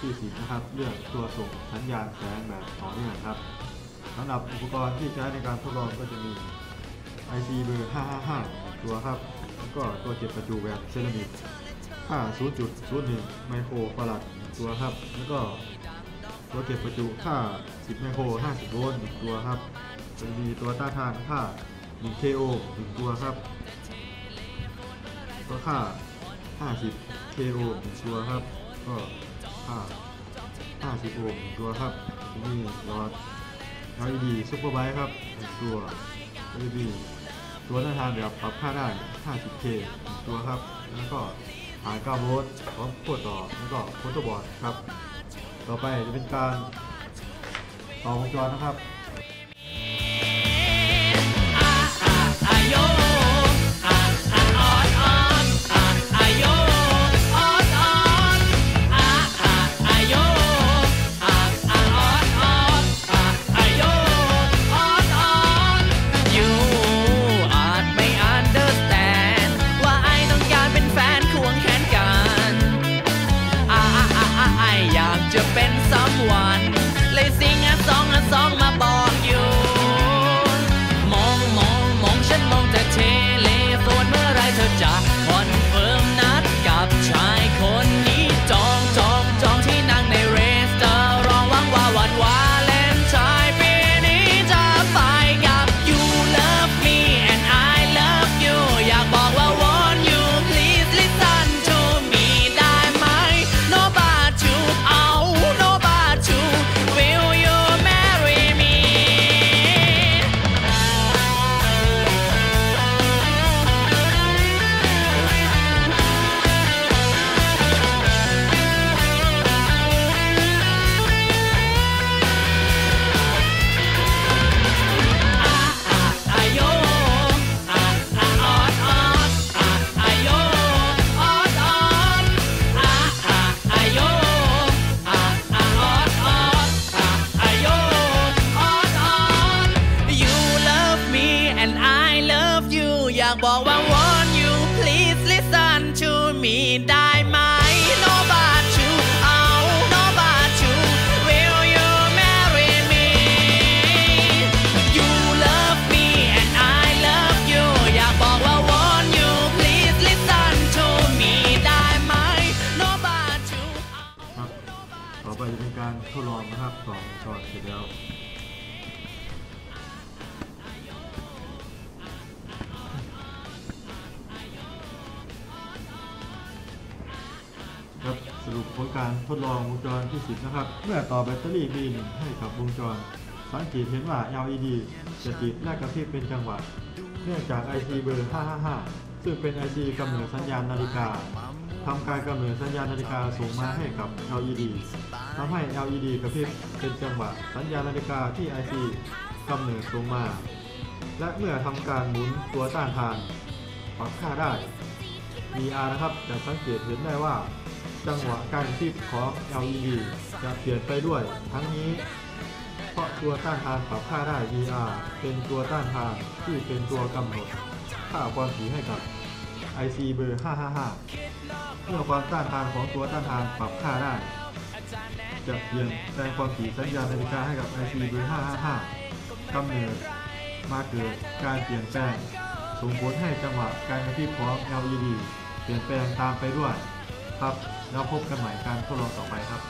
ที่10นะครับ เลือกตัวส่งสัญญาณแสงแบบต่อเนื่องครับสำหรับอุปกรณ์ที่ใช้ในการทดลองก็จะมี IC เบอร์ 555 ตัวครับ แล้วก็ตัวเก็บประจุแบบเซรามิกค่า0.01 ไมโครฟาราดตัวครับ แล้วก็ตัวเก็บประจุค่า 10 ไมโคร 50 โวลต์1ตัวครับจะมีตัวต้านทานค่า 1 KO 1ตัวครับ ตัวค่า 50 KO 1ตัวครับ ก็ค่า50โอห์มตัวครับจะมีหลอด LED Super b i t ครับตัว LED ตัวต้าทานแบบปรับค่าได้ 50K ตัวครับ แล้วก็ฐาน9โวลต์พร้อมขั้วต่อ แล้วก็โฟโต้บอร์ดครับ ต่อไปจะเป็นการต่อวงจรนะครับ อ ทดลองนะครับต่อวงจรเสร็จแล้วครับสรุปผลการทดลองวงจรที่ 10 นะครับ เมื่อต่อแบตเตอรี่ B1 ให้กับวงจร สังเกตเห็นว่า LED จะติดและกระพริบเป็นจังหวะ เนื่องจาก IC เบอร์ 555 ซึ่งเป็น IC กำเนิดสัญญาณนาฬิกาทำการกำเนิดสัญญาณนาฬิกาส่งมาให้กับ LED ทำให้ LED กระพริบเป็นจังหวะสัญญาณนาฬิกาที่ IC กำเนิดส่งมา และเมื่อทำการหมุนตัวต้านทานปรับค่าได้ VR นะครับจะสังเกตเห็นได้ว่า จังหวะการกระพริบของ LED จะเปลี่ยนไปด้วย ทั้งนี้ เพราะตัวต้านทานปรับค่าได้ VR เป็นตัวต้านทานที่เป็นตัวกำหนดค่าความถี่ให้กับ IC เบอร์ 555 เมื่อความต้านทานของตัวต้านทานปรับค่าได้ จะเปลี่ยนแปลงความถี่สัญญาณนาฬิกาให้กับ IC เบอร์555กำเนิดมาเกิดการเปลี่ยนแปลงส่งผลให้จังหวะการกระพริบของ LED เปลี่ยนแปลงตามไปด้วย ครับ แล้วพบกันใหม่การทดลองต่อไปครับ